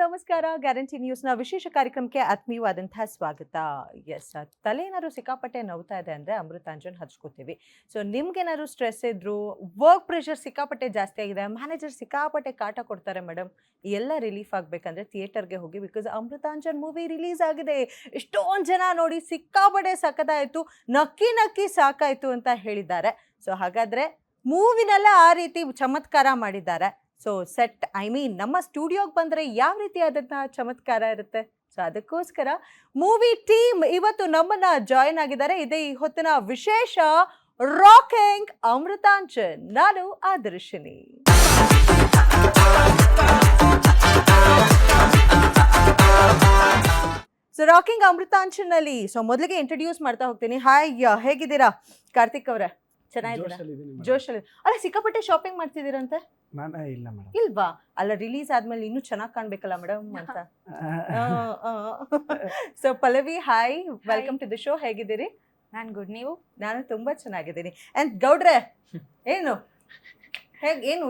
ನಮಸ್ಕಾರ. ಗ್ಯಾರಂಟಿ ನ್ಯೂಸ್ನ ವಿಶೇಷ ಕಾರ್ಯಕ್ರಮಕ್ಕೆ ಆತ್ಮೀಯವಾದಂತಹ ಸ್ವಾಗತ. ಎಸ್ ತಲೆ ಏನಾದ್ರು ಸಿಕ್ಕಾಪಟ್ಟೆ ನೋವ್ತಾ ಇದೆ ಅಂದರೆ ಅಮೃತಾಂಜನ್ ಹಚ್ಕೋತೀವಿ. ಸೊ ನಿಮ್ಗೇನಾದ್ರು ಸ್ಟ್ರೆಸ್ ಇದ್ರು ವರ್ಕ್ ಪ್ರೆಷರ್ ಸಿಕ್ಕಾಪಟ್ಟೆ ಜಾಸ್ತಿ ಆಗಿದೆ ಮ್ಯಾನೇಜರ್ ಸಿಕ್ಕಾಪಟ್ಟೆ ಕಾಟ ಕೊಡ್ತಾರೆ ಮೇಡಮ್ ಎಲ್ಲ ರಿಲೀಫ್ ಆಗಬೇಕಂದ್ರೆ ಥಿಯೇಟರ್ಗೆ ಹೋಗಿ ಬಿಕಾಸ್ ಅಮೃತಾಂಜನ್ ಮೂವಿ ರಿಲೀಸ್ ಆಗಿದೆ. ಎಷ್ಟೊಂದು ಜನ ನೋಡಿ ಸಿಕ್ಕಾಪಟ್ಟೆ ಸಖತ್ತಾಯಿತು ನಕ್ಕಿ ನಕ್ಕಿ ಸಾಕಾಯಿತು ಅಂತ ಹೇಳಿದ್ದಾರೆ. ಸೊ ಹಾಗಾದರೆ ಮೂವಿನೆಲ್ಲ ಆ ರೀತಿ ಚಮತ್ಕಾರ ಮಾಡಿದ್ದಾರೆ. ಸೊ ಸೆಟ್ ಐ ಮೀನ್ ನಮ್ಮ ಸ್ಟುಡಿಯೋಗೆ ಬಂದರೆ ಯಾವ ರೀತಿಯಾದಂತಹ ಚಮತ್ಕಾರ ಇರುತ್ತೆ? ಸೊ ಅದಕ್ಕೋಸ್ಕರ ಮೂವಿ ಟೀಮ್ ಇವತ್ತು ನಮ್ಮನ್ನ ಜಾಯಿನ್ ಆಗಿದ್ದಾರೆ. ಇದೇ ಈ ಹೊತ್ತಿನ ವಿಶೇಷ ರಾಕಿಂಗ್ ಅಮೃತಾಂಚನ್ ನಾನು ಆದರ್ಶಿನಿ. ಸೊ ರಾಕಿಂಗ್ ಅಮೃತಾಂಚನಲ್ಲಿ ಸೊ ಮೊದಲಿಗೆ ಇಂಟ್ರೊಡ್ಯೂಸ್ ಮಾಡ್ತಾ ಹೋಗ್ತೀನಿ. ಹಾಯ್ ಹೇಗಿದ್ದೀರಾ? ಕಾರ್ತಿಕ್ ಅವರೇ. ಚೆನ್ನಾಗಿದ್ದೀರಾ? ಜೋಶಲ್ಲಿ ಅಲ್ಲ ಸಿಕ್ಕಾಪಟ್ಟೆ ಶಾಪಿಂಗ್ ಮಾಡ್ತಿದ್ದೀರಂತೆ? ನಾನು ಇಲ್ಲ ಮೇಡಮ್. ಇಲ್ವಾ? ಅಲ್ಲ ರಿಲೀಸ್ ಆದ್ಮೇಲೆ ಇನ್ನೂ ಚೆನ್ನಾಗಿ ಕಾಣ್ಬೇಕಲ್ಲ ಮೇಡಮ್ ಅಂತ. So Pallavi hi welcome to the show ಹೇಗಿದ್ದೀರಿ? ನಾನು ಗುಡ್ ನೀವು? ನಾನು ತುಂಬಾ ಚೆನ್ನಾಗಿದ್ದೀನಿ. ಅಂಡ್ ಗೌಡ್ರೆ ಏನು? ಹೇಗ್ ಏನು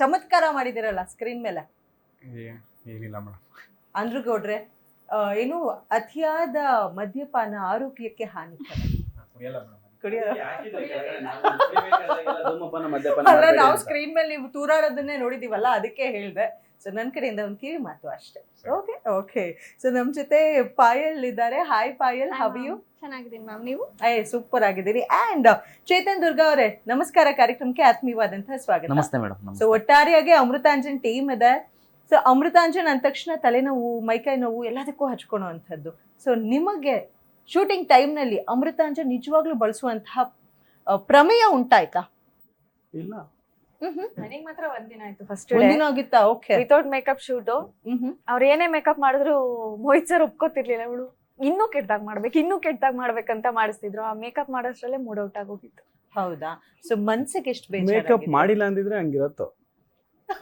ಚಮತ್ಕಾರ ಮಾಡಿದಿರಲ್ಲ ಸ್ಕ್ರೀನ್ ಮೇಲೆ? ಏನಿಲ್ಲ ಮೇಡಮ್. ಅಂದ್ರು ಗೌಡ್ರೆ ಏನು ಅತಿಯಾದ ಮದ್ಯಪಾನ ಆರೋಗ್ಯಕ್ಕೆ ಹಾನಿಕರ. ಅಲ್ಲ ನಾವು ಸ್ಕ್ರೀನ್ ಮೇಲೆ ನೀವು ತೂರಾಡೋದನ್ನೇ ನೋಡಿದೀವಲ್ಲ ಅದಕ್ಕೆ ಹೇಳ್ದೆ. ಸೊ ನನ್ನ ಕಡೆಯಿಂದ ಒಂದು ಕಿವಿ ಮಾತು ಅಷ್ಟೇ. ಓಕೆ ಓಕೆ ಸೊ ನಮ್ಮ ಜೊತೆ ಪಾಯಲ್ ಇದ್ದಾರೆ. ಹಾಯ್ ಪಾಯಲ್. ಹವ್ ಯು ಚೆನ್ನಾಗಿದ್ದೀನಿ ಮ್ಯಾಮ್ ನೀವು? ಐ ಸೂಪರ್ ಆಗಿದ್ದೀರಿ. ಅಂಡ್ ಚೇತನ್ ದುರ್ಗಾ ಅವರೇ ನಮಸ್ಕಾರ. ಕಾರ್ಯಕ್ರಮಕ್ಕೆ ಆತ್ಮೀಯವಾದಂತಹ ಸ್ವಾಗತ. ನಮಸ್ತೆ ಮೇಡಮ್ ಸೊ ಒಟ್ಟಾರೆಯಾಗಿ ಅಮೃತಾಂಜನ್ ಟೀಮ್ ಇದೆ. ಸೊ ಅಮೃತಾಂಜನ್ ಅಂದ ತಕ್ಷಣ ತಲೆನೋವು ಮೈಕೈ ನೋವು ಎಲ್ಲದಕ್ಕೂ ಹಚ್ಕೊಳೋವಂಥದ್ದು ಸೊ ನಿಮಗೆ ಶೂಟಿಂಗ್ ಟೈಮ್ನಲ್ಲಿ ಅಮೃತಾಂಜ ನಿಜವಾಗ್ಲೂ ಬಳಸುವಂತಹ ಪ್ರಮೇಯ ಉಂಟಾಯ್ತಾ? ಇಲ್ಲ. ನನಗೆ ಮಾತ್ರ ಒಂದಿನ ಆಯ್ತು ಫಸ್ಟ್ ಒಂದಿನ ಆಗಿತ್ತಾ? ಓಕೆ ವಿತೌಟ್ ಮೇಕಪ್ ಶೂಟ್ ಅವ್ರು ಏನೇ ಮೇಕಪ್ ಮಾಡಿದ್ರು ಮೋಹಿತ್ ಸರ್ ಒಪ್ಕೋತಿರ್ಲಿಲ್ಲ. ಅವಳು ಇನ್ನೂ ಕೆಟ್ಟದಾಗ ಮಾಡ್ಬೇಕು ಇನ್ನೂ ಕೆಟ್ಟದಾಗ ಮಾಡ್ಬೇಕಂತ ಮಾಡಿಸ್ತಿದ್ರು. ಆ ಮೇಕಪ್ ಮಾಡೋಷ್ಟ್ರಲ್ಲೇ ಮೂಡ್ ಔಟ್ ಆಗೋಗಿತ್ತು. ಹೌದಾ? ಸೊ ಮನ್ಸಿಗೆ ಎಷ್ಟು ಮೇಕಪ್ ಮಾಡಿಲ್ಲ ಅಂದಿದ್ರೆ ಹಂಗಿರತ್ತೋ?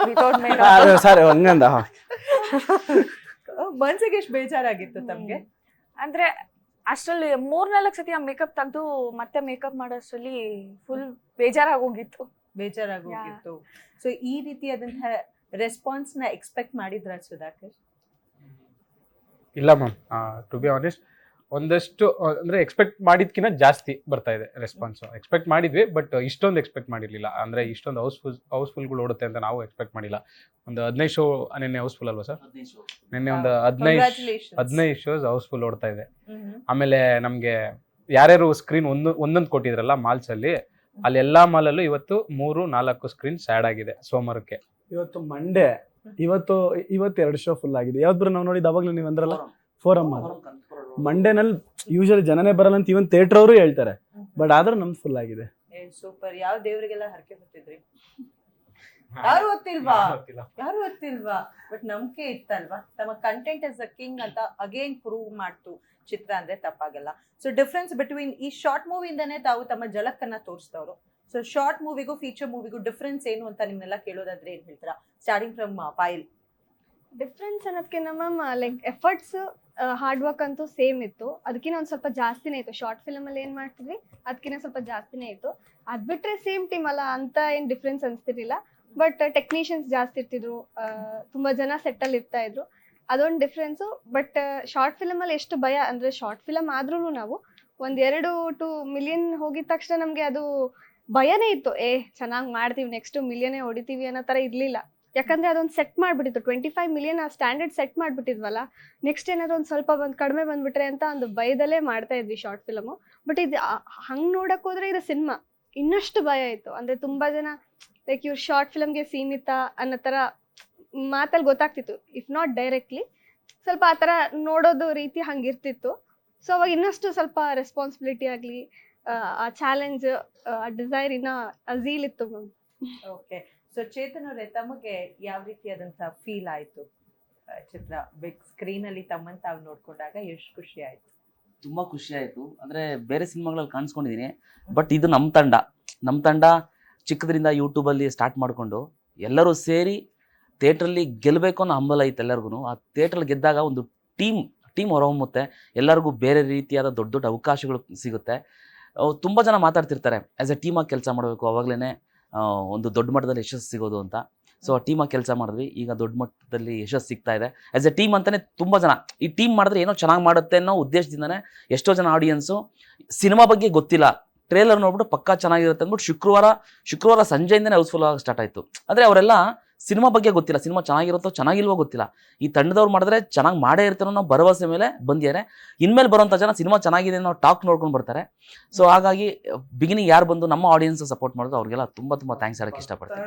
ವಿತೌಟ್ ಮೇಕಪ್ ಸರಿ ಹಂಗಂದ. ಮನ್ಸಿಗೆ ಎಷ್ಟು ಬೇಜಾರಾಗಿತ್ತು ತಮಗೆ? ಅಂದ್ರೆ ಅಷ್ಟ್ರಲ್ಲಿ ಮೂರ್ನಾಲ್ಕು ಸತಿ ಆ ಮೇಕಪ್ ತೆಗೆದು ಮತ್ತೆ ಮೇಕಪ್ ಮಾಡೋಷ್ಟರಲ್ಲಿ ಫುಲ್ ಬೇಜಾರಾಗೋಗಿತ್ತು. ಬೇಜಾರಾಗೋಗಿತ್ತು. ಸೊ ಈ ರೀತಿಯಾದಂತಹ ರೆಸ್ಪಾನ್ಸ್ನ ಎಕ್ಸ್ಪೆಕ್ಟ್ ಮಾಡಿದ್ರ ಸುಧಾಕರ್? ಇಲ್ಲ ಮ್ಯಾಮ್ ಟು ಬಿ ಆನೆಸ್ಟ್ ಒಂದಷ್ಟು ಅಂದ್ರೆ ಎಕ್ಸ್ಪೆಕ್ಟ್ ಮಾಡಿದ್ಕಿಂತ ಜಾಸ್ತಿ ಬರ್ತಾ ಇದೆ ರೆಸ್ಪಾನ್ಸ್ ಎಕ್ಸ್ಪೆಕ್ಟ್ ಮಾಡಿದ್ವಿ ಬಟ್ ಇಷ್ಟೊಂದು ಎಕ್ಸ್ಪೆಕ್ಟ್ ಮಾಡಿರ್ಲಿಲ್ಲ. ಅಂದ್ರೆ ಇಷ್ಟೊಂದು ಹೌಸ್ಫುಲ್ ಹೌಸ್ಫುಲ್ಗಳು ಓಡುತ್ತೆ ಅಂತ ನಾವು ಎಕ್ಸ್ಪೆಕ್ಟ್ ಮಾಡಿಲ್ಲ. ಒಂದು ಹದಿನೈದು ಶೋ ನಿನ್ನೆ ಹೌಸ್ಫುಲ್ ಅಲ್ವಾ ಸರ್ ನಿನ್ನೆ ಒಂದು ಹದಿನೈದು. ಹದಿನೈದು ಶೋಸ್ ಹೌಸ್ಫುಲ್ ಓಡ್ತಾ ಇದೆ. ಆಮೇಲೆ ನಮ್ಗೆ ಯಾರ್ಯಾರು ಸ್ಕ್ರೀನ್ ಒಂದು ಒಂದೊಂದು ಕೊಟ್ಟಿದ್ರಲ್ಲ ಮಾಲ್ಸ್ ಅಲ್ಲಿ ಅಲ್ಲಿ ಎಲ್ಲಾ ಮಾಲಲ್ಲೂ ಇವತ್ತು ಮೂರು ನಾಲ್ಕು ಸ್ಕ್ರೀನ್ ಸ್ಯಾಡ್ ಆಗಿದೆ ಸೋಮವಾರಕ್ಕೆ. ಇವತ್ತು ಮಂಡೇ ಇವತ್ತು ಇವತ್ತು ಎರಡು ಶೋ ಫುಲ್ ಆಗಿದೆ. ಯಾವ್ದು ನಾವು ನೋಡಿದ್ದು ಅವಾಗ್ಲೂ ನೀವು ಅಂದ್ರಲ್ಲ? ಫೋರಮ್ ಮಂಡೇನಲ್ಲಿ ಯೂಶಲಿ ಜನನೇ ಬರಲ್ಲ ಅಂತ ಇವನ್ ಥಿಯೇಟರ್ ಅವರು ಹೇಳ್ತಾರೆ. ಬಟ್ ಆದ್ರೂ ನಮ್ದು ಫುಲ್ ಆಗಿದೆ. ಸೂಪರ್ ಯಾವ ದೇವರಿಗೆಲ್ಲ ಹರಕೆ ಹೊತ್ತಿದ್ರಿ? ಯಾರು ಗೊತ್ತಿಲ್ವಾ ಯಾರು ಗೊತ್ತಿಲ್ವಾ ಬಟ್ ನಂಬಿಕೆ ಇತ್ತಲ್ವಾ? ತಮ್ಮ ಕಂಟೆಂಟ್ ಇಸ್ ಅ ಕಿಂಗ್ ಅಂತ ಅಗೇನ್ ಪ್ರೂವ್ ಮಾಡ್ತು ಚಿತ್ರ ಅಂದ್ರೆ ತಪ್ಪಾಗಲ್ಲ. ಸೊ ಡಿಫ್ರೆನ್ಸ್ ಬಿಟ್ವೀನ್ ಈ ಶಾರ್ಟ್ ಮೂವಿಯಿಂದನೇ ತಾವು ತಮ್ಮ ಜಲಕ್ಕನ್ನ ತೋರಿಸಿದವರು. ಸೊ ಶಾರ್ಟ್ ಮೂವಿಗೂ ಫೀಚರ್ ಮೂವಿಗೂ ಡಿಫ್ರೆನ್ಸ್ ಏನು ಅಂತ ನಿಮ್ನೆಲ್ಲ ಕೇಳೋದಾದ್ರೆ ಏನ್ ಹೇಳ್ತೀರಾ? ಸ್ಟಾರ್ಟಿಂಗ್ ಫ್ರಮ್ ಫೈಲ್ ಡಿಫ್ರೆನ್ಸ್ ಅನ್ನೋದಕ್ಕಿಂತ ma'am like efforts hard work ಅಂತೂ ಸೇಮ್ ಇತ್ತು. ಅದಕ್ಕಿಂತ ಒಂದು ಸ್ವಲ್ಪ ಜಾಸ್ತಿನೇ ಇತ್ತು. ಶಾರ್ಟ್ ಫಿಲಮಲ್ಲಿ ಏನು ಮಾಡ್ತಿದ್ವಿ? ಅದಕ್ಕಿಂತ ಸ್ವಲ್ಪ ಜಾಸ್ತಿನೇ ಇತ್ತು. ಅದ್ ಬಿಟ್ರೆ ಸೇಮ್ ಟೀಮ್ ಅಲ್ಲ ಅಂತ ಏನು ಡಿಫ್ರೆನ್ಸ್ ಅನಿಸ್ತಿರ್ಲಿಲ್ಲ. ಬಟ್ ಟೆಕ್ನಿಷಿಯನ್ಸ್ ಜಾಸ್ತಿ ಇರ್ತಿದ್ರು. ತುಂಬಾ ಜನ ಸೆಟ್ಟಲ್ಲಿ ಇರ್ತಾ ಇದ್ರು. ಅದೊಂದು ಡಿಫ್ರೆನ್ಸು ಬಟ್ ಶಾರ್ಟ್ ಫಿಲಮಲ್ಲಿ ಎಷ್ಟು ಭಯ, ಅಂದ್ರೆ ಶಾರ್ಟ್ ಫಿಲಮ್ ಆದ್ರೂ ನಾವು ಒಂದೆರಡು ಎರಡು ಟು ಮಿಲಿಯನ್ ಹೋಗಿದ ತಕ್ಷಣ ನಮಗೆ ಅದು ಭಯನೇ ಇತ್ತು. ಏ, ಚೆನ್ನಾಗಿ ಮಾಡ್ತೀವಿ ನೆಕ್ಸ್ಟ್ ಮಿಲಿಯನೇ ಹೊಡಿತೀವಿ ಅನ್ನೋ ಥರ ಇರಲಿಲ್ಲ. ಯಾಕಂದ್ರೆ ಅದೊಂದು ಸೆಟ್ ಮಾಡ್ಬಿಟ್ಟಿತ್ತು. ಟ್ವೆಂಟಿ ಫೈವ್ ಮಿಲಿಯನ್ ಆ ಸ್ಟ್ಯಾಂಡರ್ಡ್ ಸೆಟ್ ಮಾಡ್ಬಿಟ್ಟಿದ್ವಲ್ಲ ನೆಕ್ಸ್ಟ್ ಏನಾದ್ರು ಒಂದು ಸ್ವಲ್ಪ ಬಂದು ಕಡಿಮೆ ಬಂದ್ಬಿಟ್ರೆ ಅಂತ ಒಂದು ಭಯದಲ್ಲೇ ಮಾಡ್ತಾ ಇದ್ವಿ ಶಾರ್ಟ್ ಫಿಲಮು ಬಟ್ ಇದು ಹಂಗೆ ನೋಡಕ್ ಹೋದ್ರೆ ಇದು ಸಿನಿಮಾ ಇನ್ನಷ್ಟು ಭಯ ಇತ್ತು ಅಂದ್ರೆ ತುಂಬಾ ಜನ ಲೈಕ್ ಇವ್ರು ಶಾರ್ಟ್ ಫಿಲಮ್ಗೆ ಸೀಮಿತ ಅನ್ನೋ ತರ ಮಾತಲ್ಲಿ ಗೊತ್ತಾಗ್ತಿತ್ತು. ಇಫ್ ನಾಟ್ ಡೈರೆಕ್ಟ್ಲಿ ಸ್ವಲ್ಪ ಆ ಥರ ನೋಡೋದು ರೀತಿ ಹಂಗಿರ್ತಿತ್ತು. ಸೊ ಅವಾಗ ಇನ್ನಷ್ಟು ಸ್ವಲ್ಪ ರೆಸ್ಪಾನ್ಸಿಬಿಲಿಟಿ ಆಗಲಿ, ಆ ಚಾಲೆಂಜ್ ಆ ಡಿಸೈರ್ ಇನ್ನ ಅಜೀಲ್ ಇತ್ತು. ಓಕೆ ಸೊ ಚೇತನ್ ಅವರೇ, ತಮಗೆ ಯಾವ ರೀತಿಯಾದಂತಹ ಫೀಲ್ ಆಯ್ತು? ಚಿತ್ರ ಬಿಗ್ ಸ್ಕ್ರೀನ್ ಅಲ್ಲಿ ತಮ್ಮನ್ ತಾವು ನೋಡ್ಕೊಂಡಾಗ ಎಷ್ಟು ಖುಷಿ ಆಯ್ತು? ತುಂಬಾ ಖುಷಿ ಆಯ್ತು. ಅಂದ್ರೆ ಬೇರೆ ಸಿನಿಮಾಗಳಲ್ಲಿ ಕಾಣಿಸ್ಕೊಂಡಿದೀನಿ ಬಟ್ ಇದು ನಮ್ಮ ತಂಡ. ನಮ್ಮ ತಂಡ ಚಿಕ್ಕದ್ರಿಂದ ಯೂಟ್ಯೂಬಲ್ಲಿ ಸ್ಟಾರ್ಟ್ ಮಾಡಿಕೊಂಡು ಎಲ್ಲರೂ ಸೇರಿ ಥಿಯೇಟ್ರಲ್ಲಿ ಗೆಲ್ಲಬೇಕು ಅನ್ನೋ ಹಂಬಲ ಐತೆ ಎಲ್ಲರಿಗೂ ಆ ಥಿಯೇಟ್ರಲ್ಲಿ ಗೆದ್ದಾಗ ಒಂದು ಟೀಮ್ ಟೀಮ್ ಹೊರಹೊಮ್ಮುತ್ತೆ. ಎಲ್ಲರಿಗೂ ಬೇರೆ ರೀತಿಯಾದ ದೊಡ್ಡ ದೊಡ್ಡ ಅವಕಾಶಗಳು ಸಿಗುತ್ತೆ. ತುಂಬ ಜನ ಮಾತಾಡ್ತಿರ್ತಾರೆ. ಆ್ಯಸ್ ಎ ಟೀಮಾಗಿ ಕೆಲಸ ಮಾಡಬೇಕು ಅವಾಗಲೇ ಒಂದು ದೊಡ್ಡ ಮಟ್ಟದಲ್ಲಿ ಯಶಸ್ಸು ಸಿಗೋದು ಅಂತ. ಸೊ ಆ ಟೀಮಾಗಿ ಕೆಲಸ ಮಾಡಿದ್ವಿ. ಈಗ ದೊಡ್ಡ ಮಟ್ಟದಲ್ಲಿ ಯಶಸ್ಸು ಸಿಗ್ತಾ ಇದೆ. ಆ್ಯಸ್ ಎ ಟೀಮ್ ಅಂತಲೇ ತುಂಬ ಜನ. ಈ ಟೀಮ್ ಮಾಡಿದ್ರೆ ಏನೋ ಚೆನ್ನಾಗಿ ಮಾಡುತ್ತೆ ಅನ್ನೋ ಉದ್ದೇಶದಿಂದನೇ ಎಷ್ಟೋ ಜನ ಆಡಿಯನ್ಸು ಸಿನಿಮಾ ಬಗ್ಗೆ ಗೊತ್ತಿಲ್ಲ. ಟ್ರೇಲರ್ ನೋಡ್ಬಿಟ್ಟು ಪಕ್ಕಾ ಚೆನ್ನಾಗಿರುತ್ತೆ ಅಂದ್ಬಿಟ್ಟು ಶುಕ್ರವಾರ ಶುಕ್ರವಾರ ಸಂಜೆಯಿಂದನೇ ಹೌಸ್ಫುಲ್ ಆಗಿ ಸ್ಟಾರ್ಟ್ ಆಯಿತು. ಅಂದರೆ ಅವರೆಲ್ಲ ಸಿನಿಮಾ ಬಗ್ಗೆ ಗೊತ್ತಿಲ್ಲ. ಸಿನಿಮಾ ಚೆನ್ನಾಗಿರುತ್ತೋ ಚೆನ್ನಾಗಿಲ್ವೋ ಗೊತ್ತಿಲ್ಲ. ಈ ತಂಡದವ್ರು ಮಾಡಿದ್ರೆ ಚೆನ್ನಾಗಿ ಮಾಡೇ ಇರ್ತಾರೋ ಅನ್ನೋ ಭರವಸೆ ಮೇಲೆ ಬಂದಿದ್ದಾರೆ. ಇನ್ಮೇಲೆ ಬರೋಂಥ ಜನ ಸಿನಿಮಾ ಚೆನ್ನಾಗಿದೆ ಅನ್ನೋ ಟಾಕ್ ನೋಡ್ಕೊಂಡು ಬರ್ತಾರೆ. ಸೊ ಹಾಗಾಗಿ ಬಿಗಿನಿಂಗ್ ಯಾರು ಬಂದು ನಮ್ಮ ಆಡಿಯನ್ಸ್ ಸಪೋರ್ಟ್ ಮಾಡೋದು ಅವ್ರಿಗೆಲ್ಲ ತುಂಬ ತುಂಬ ಥ್ಯಾಂಕ್ಸ್ ಹೇಳಕ್ಕೆ ಇಷ್ಟಪಡ್ತಾರೆ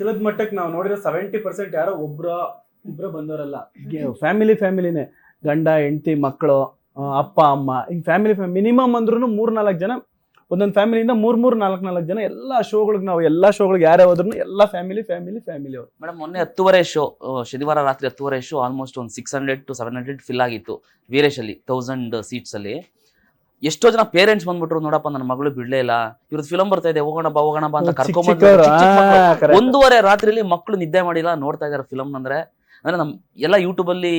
ತಿಳಿದ ಮಟ್ಟಕ್ಕೆ ನಾವು ನೋಡಿದ್ರೆ ಸೆವೆಂಟಿ ಪರ್ಸೆಂಟ್ ಯಾರೋ ಒಬ್ರ ಇಬ್ಬರು ಬಂದವರಲ್ಲ. ಫ್ಯಾಮಿಲಿ ಫ್ಯಾಮಿಲಿನೇ ಗಂಡ ಹೆಂಡತಿ ಮಕ್ಕಳು ಅಪ್ಪ ಅಮ್ಮ. ಹಿಂಗ್ ಫ್ಯಾಮಿಲಿ ಮಿನಿಮಮ್ ಅಂದ್ರೂ ಮೂರು ನಾಲ್ಕು ಜನ ಒಂದೊಂದು ಫ್ಯಾಮಿಲಿಯಿಂದ ಮೂರ್ ಮೂರ್ ನಾಲ್ಕು ನಾಲ್ಕು ಜನ ಎಲ್ಲಾ ಶೋಗಳಿಗೆ ನಾವು ಎಲ್ಲಾ ಶೋಗಳಿಗೆ ಯಾರೇ ಹೋದ್ರು ಎಲ್ಲ ಫ್ಯಾಮಿಲಿ ಫ್ಯಾಮಿಲಿ ಫ್ಯಾಮಿಲಿ ಅವರು. ಮೇಡಮ್ ಮೊನ್ನೆ ಹತ್ತುವರೆ ಶೋ ಶನಿವಾರ ರಾತ್ರಿ ಹತ್ತುವರೆ ಶೋ ಆಲ್ಮೋಸ್ಟ್ ಒಂದು six hundred to seven hundred fill ಆಗಿತ್ತು ವೀರೇಶಲ್ಲಿ ತೌಸಂಡ್ ಸೀಟ್ಸಲ್ಲಿ ಎಷ್ಟೋ ಜನ ಪೇರೆಂಟ್ಸ್ ಬಂದ್ಬಿಟ್ರು ನೋಡಪ್ಪ ನನ್ನ ಮಗಳು ಬಿಡ್ಲೇ ಇಲ್ಲ. ಇವ್ರದ್ದು ಫಿಲಮ್ ಬರ್ತಾ ಇದೆ ಹೋಗೋಣ ಬಾ ಹೋಗೋಣ ಬಾ ಅಂತ ಕರ್ಕೊಂಡ್ಬಂದು ಒಂದೂವರೆ ರಾತ್ರಿಲಿ ಮಕ್ಕಳು ನಿದ್ದೆ ಮಾಡಿಲ್ಲ ನೋಡ್ತಾ ಇದಾರೆ ಫಿಲಮ್ ಅಂದ್ರೆ. ಅಂದ್ರೆ ನಮ್ ಎಲ್ಲ ಯೂಟ್ಯೂಬ್ ಅಲ್ಲಿ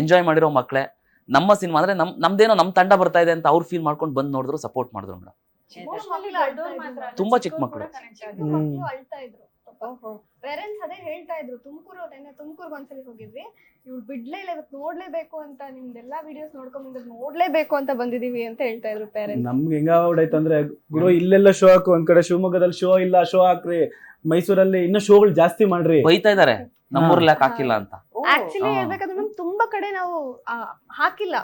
ಎಂಜಾಯ್ ಮಾಡಿರೋ ಮಕ್ಕಳೇ ನಮ್ಮ ಸಿನಿಮಾ ಅಂದ್ರೆ ನಮ್ ನಮ್ದೇನೋ ನಮ್ ತಂಡ ಬರ್ತಾ ಇದೆ ಅಂತ ಅವ್ರು ಫೀಲ್ ಮಾಡ್ಕೊಂಡು ಬಂದು ನೋಡಿದ್ರು ಸಪೋರ್ಟ್ ಮಾಡಿದ್ರು ಮೇಡಮ್. ತುಂಬಾ ಚಿಕ್ಕ ಮಕ್ಕಳು ಅಳ್ತಾ ಇದ್ರು. ಪೇರೆಂಟ್ಸ್ ಅದೇ ಹೇಳ್ತಾ ಇದ್ರು ತುಮಕೂರು ನೆನ್ನೆ ತುಮಕೂರ್ಗೆ ಒಂದ್ಸಲಿ ಹೋಗಿದ್ವಿ. ಇವ್ಳು ಬಿಡ್ಲೇ ಇಲ್ಲ ಇವತ್ತು ನೋಡ್ಲೇಬೇಕು ಅಂತ ನಿಮ್ದೆಲ್ಲಾ ವಿಡಿಯೋಸ್ ನೋಡ್ಕೊಂಡ್ ಬಂದ್ ನೋಡ್ಲೇಬೇಕು ಅಂತ ಬಂದಿದೀವಿ ಅಂತ ಹೇಳ್ತಾ ಇದ್ರು ಪೇರೆಂಟ್ಸ್ ನಮ್ಗೆ ಹೆಂಗ ಅಂದ್ರೆ ಗುರು ಇಲ್ಲೆಲ್ಲ ಶೋ ಹಾಕು ಒಂದ್ ಕಡೆ ಶಿವಮೊಗ್ಗದಲ್ಲಿ ಶೋ ಇಲ್ಲ ಶೋ ಹಾಕ್ರಿ. ಮೈಸೂರಲ್ಲಿ ಇನ್ನೂ ಶೋಗಳು ಜಾಸ್ತಿ ಮಾಡ್ರಿ. ಬೈತಾ ಇದಾರೆ. ನಮ್ಮೂರ್ಲಿ ಯಾಕೆ ಹಾಕಿಲ್ಲ ಅಂತ. ಆಕ್ಚುಲಿ. ಹೇಳ್ಬೇಕಂದ್ರೆ ಮ್ಯಾಮ್ ತುಂಬಾ ಕಡೆ ನಾವು ಹಾಕಿಲ್ಲ.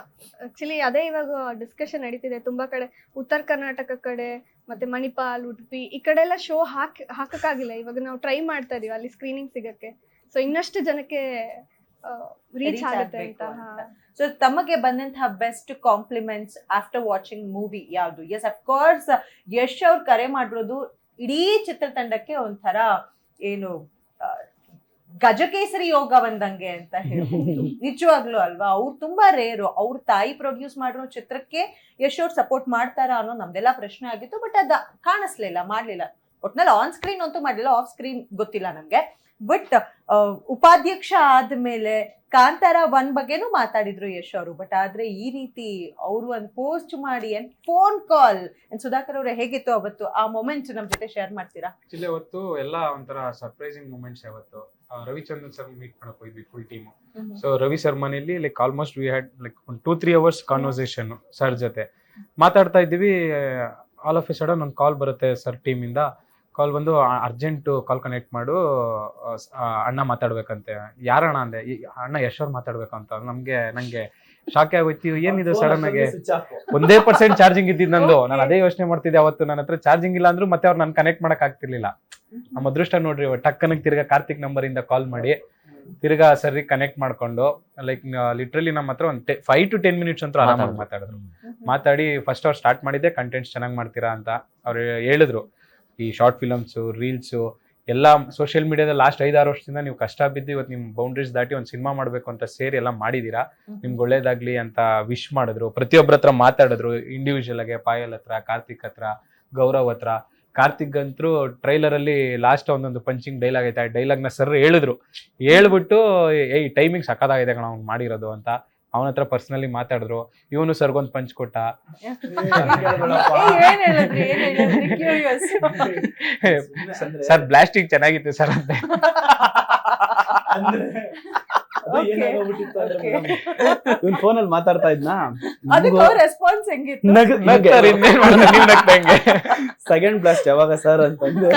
ಆಕ್ಚುಲಿ ಅದೇ ಇವಾಗ ಡಿಸ್ಕಷನ್ ನಡೀತಿದೆ. ತುಂಬಾ ಕಡೆ ಉತ್ತರ ಕರ್ನಾಟಕ ಕಡೆ ಮತ್ತೆ ಮಣಿಪಾಲ್ ಉಡುಪಿ ಈ ಕಡೆ ಎಲ್ಲ ಶೋ ಹಾಕಿ ಹಾಕಕ್ಕಾಗಿಲ್ಲ. ಇವಾಗ ನಾವು ಟ್ರೈ ಮಾಡ್ತಾ ಇದೀವಿ ಅಲ್ಲಿ ಸ್ಕ್ರೀನಿಂಗ್ ಸಿಗಕ್ಕೆ. ಸೊ ಇನ್ನಷ್ಟು ಜನಕ್ಕೆ ರೀಚ್ ಆಗುತ್ತೆ ಅಂತ. ಸೊ ತಮಗೆ ಬಂದಂತಹ best compliments after watching movie ಯಾವುದು? ಎಸ್ ಕೋರ್ಸ್ ಯಶ್ ಅವ್ರು ಕರೆ ಮಾಡಿರೋದು ಇಡೀ ಚಿತ್ರತಂಡಕ್ಕೆ ಒಂಥರ ಏನು ಗಜಕೇಸರಿ ಯೋಗ ಬಂದಂಗೆ ಅಂತ ಹೇಳ್ಬೋದು. ನಿಜವಾಗ್ಲೂ ಅಲ್ವಾ? ಅವ್ರು ತುಂಬಾ ರೇರು. ಅವ್ರ ತಾಯಿ ಪ್ರೊಡ್ಯೂಸ್ ಮಾಡಿರೋ ಚಿತ್ರಕ್ಕೆ ಯಶ್ ಅವ್ರು ಸಪೋರ್ಟ್ ಮಾಡ್ತಾರಾ ಅನ್ನೋ ನಮ್ದೆಲ್ಲ ಪ್ರಶ್ನೆ ಆಗಿತ್ತು ಬಟ್ ಅದ ಕಾಣಿಸ್ಲಿಲ್ಲ ಮಾಡ್ಲಿಲ್ಲ. ಒಟ್ನಲ್ಲಿ ಆನ್ ಸ್ಕ್ರೀನ್ ಅಂತೂ ಮಾಡಲಿಲ್ಲ ಆಫ್ ಸ್ಕ್ರೀನ್ ಗೊತ್ತಿಲ್ಲ ನಮ್ಗೆ. ಬಟ್ ಉಪಾಧ್ಯಕ್ಷ ಆದ್ಮೇಲೆ ಕಾಂತಾರ ಒನ್ ಬಗ್ಗೆನೂ ಮಾತಾಡಿದ್ರು ಯಶ್ ಅವರು. ಬಟ್ ಆದ್ರೆ ಈ ರೀತಿ ಅವರು ಒಂದು ಪೋಸ್ಟ್ ಮಾಡಿ ಅಂಡ್ ಫೋನ್ ಕಾಲ್ ಸುಧಾಕರ್ ಅವ್ರ ಹೇಗಿತ್ತು ಅವತ್ತು? ಆ ಮೊಮೆಂಟ್ ನಮ್ ಜೊತೆ ಶೇರ್ ಮಾಡ್ತೀರಾ? ಇಲ್ಲಿ ಅವತ್ತು ಎಲ್ಲ ಒಂಥರ ಸರ್ಪ್ರೈಸಿಂಗ್ ಮೂಮೆಂಟ್ಸ್ ಅವತ್ತು ರವಿಚಂದ್ರನ್ ಸರ್ ಮೀಟ್ ಮಾಡಕ್ ಹೋಗಿದ್ವಿ full team so Ravi sir ಮನೆಯಲ್ಲಿ like almost we had like ಒಂದು two three hours conversation sir ಜೊತೆ. ಮಾತಾಡ್ತಾ ಇದ್ದೀವಿ ಆಲ್ ಆಫ್ ಎ ಸಡನ್ ಒಂದು ಕಾಲ್ ಬರುತ್ತೆ ಸರ್ ಟೀಮಿಂದ ಕಾಲ್ ಬಂದು ಅರ್ಜೆಂಟ್ ಕಾಲ್ ಕನೆಕ್ಟ್ ಮಾಡು ಅಣ್ಣ ಮಾತಾಡ್ಬೇಕಂತೆ. ಯಾರಣ್ಣ ಅಂದೆ? ಅಣ್ಣ ಯಶೋರ್ ಮಾತಾಡ್ಬೇಕಂತ. ನಮಗೆ ನಂಗೆ ಶಾಕೆ ಆಗೋಯ್ತು. ಏನಿದೆ ಸಡನ್ ಆಗಿ ಒಂದೇ ಪರ್ಸೆಂಟ್ ಚಾರ್ಜಿಂಗ್ ಇದ್ದಿದ್ದು ನಂದು. ನಾನು ಅದೇ ಯೋಚನೆ ಮಾಡ್ತಿದ್ದೆ ಅವತ್ತು. ನನ್ನ ಹತ್ರ ಚಾರ್ಜಿಂಗ್ ಇಲ್ಲ ಅಂದ್ರೂ ಮತ್ತೆ ಅವ್ರು ನಾನು ಕನೆಕ್ಟ್ ಮಾಡಕ್ ಆಗ್ತಿರ್ಲಿಲ್ಲ. ನಮ್ಮ ಅದೃಷ್ಟ ನೋಡ್ರಿ ಟಕ್ಕನಕ್ ತಿರ್ಗಾ ಕಾರ್ತಿಕ್ ನಂಬರ್ ಇಂದ ಕಾಲ್ ಮಾಡಿ ತಿರ್ಗಾ ಸರಿ ಕನೆಕ್ಟ್ ಮಾಡ್ಕೊಂಡು ಲೈಕ್ ಲಿಟ್ರಲಿ ನಮ್ಮ ಹತ್ರ ಒಂದು ಫೈವ್ ಟು ಟೆನ್ ಮಿನಿಟ್ಸ್ ಅಂತ ಆರಾಮಾಗಿ ಮಾತಾಡಿದ್ರು. ಮಾತಾಡಿ ಫಸ್ಟ್ ಅವ್ರು ಸ್ಟಾರ್ಟ್ ಮಾಡಿದ್ದೆ ಕಂಟೆಂಟ್ಸ್ ಚೆನ್ನಾಗಿ ಮಾಡ್ತೀರಾ ಅಂತ ಅವ್ರು ಹೇಳಿದ್ರು. ಈ ಶಾರ್ಟ್ ಫಿಲಮ್ಸು ರೀಲ್ಸು ಎಲ್ಲ ಸೋಷಿಯಲ್ ಮೀಡಿಯಾದಲ್ಲಿ ಲಾಸ್ಟ್ ಐದಾರು ವರ್ಷದಿಂದ ನೀವು ಕಷ್ಟ ಬಿದ್ದು ಇವತ್ತು ನಿಮ್ಮ ಬೌಂಡ್ರೀಸ್ ದಾಟಿ ಒಂದು ಸಿನಿಮಾ ಮಾಡಬೇಕು ಅಂತ ಸೇರಿ ಎಲ್ಲ ಮಾಡಿದ್ದೀರಾ ನಿಮ್ಗೆ ಒಳ್ಳೇದಾಗ್ಲಿ ಅಂತ ವಿಶ್ ಮಾಡಿದ್ರು. ಪ್ರತಿಯೊಬ್ಬರ ಹತ್ರ ಮಾತಾಡಿದ್ರು. ಇಂಡಿವಿಜುವಲ್ ಆಗಿ ಪಾಯಲ್ ಹತ್ರ ಕಾರ್ತಿಕ್ ಹತ್ರ ಗೌರವ್ ಹತ್ರ. ಕಾರ್ತಿಕ್ ಅಂತೂ ಟ್ರೈಲರ್ ಅಲ್ಲಿ ಲಾಸ್ಟ್ ಒಂದೊಂದು ಪಂಚಿಂಗ್ ಡೈಲಾಗ್ ಐತೆ. ಆ ಡೈಲಾಗ್ನ ಸರ್ ಹೇಳಿದ್ರು. ಹೇಳ್ಬಿಟ್ಟು ಏಯ್ ಟೈಮಿಂಗ್ ಸಕ್ಕದಾಗಿದೆ ಕಣ ಅವ್ನು ಮಾಡಿರೋದು ಅಂತ. ಅವನ ಹತ್ರ ಪರ್ಸನಲಿ ಮಾತಾಡಿದ್ರು ಇವನು ಸರ್ಗೊಂದು ಪಂಚ್ ಕೊಟ್ಟ. ಏನ್ ಹೇಳಿದ್ರಿ ಏನ್ ಹೇಳಿದ್ರಿ? ಕ್ಯೂರಿಯಸ್ ಸರ್ ಬ್ಲಾಸ್ಟಿಂಗ್ ಚೆನ್ನಾಗಿತ್ತು ಸರ್ ಅಂತ. ಇವ್ನ ಮಾತಾಡ್ತಾ ಇದ್ನಾ? ಅದಕ್ಕೆ ರೆಸ್ಪಾನ್ಸ್ ಹೆಂಗಿತ್ತು. ಸೆಕೆಂಡ್ ಬ್ಲಾಸ್ಟ್ ಯಾವಾಗ ಸರ್ ಅಂತಂದ್ರೆ.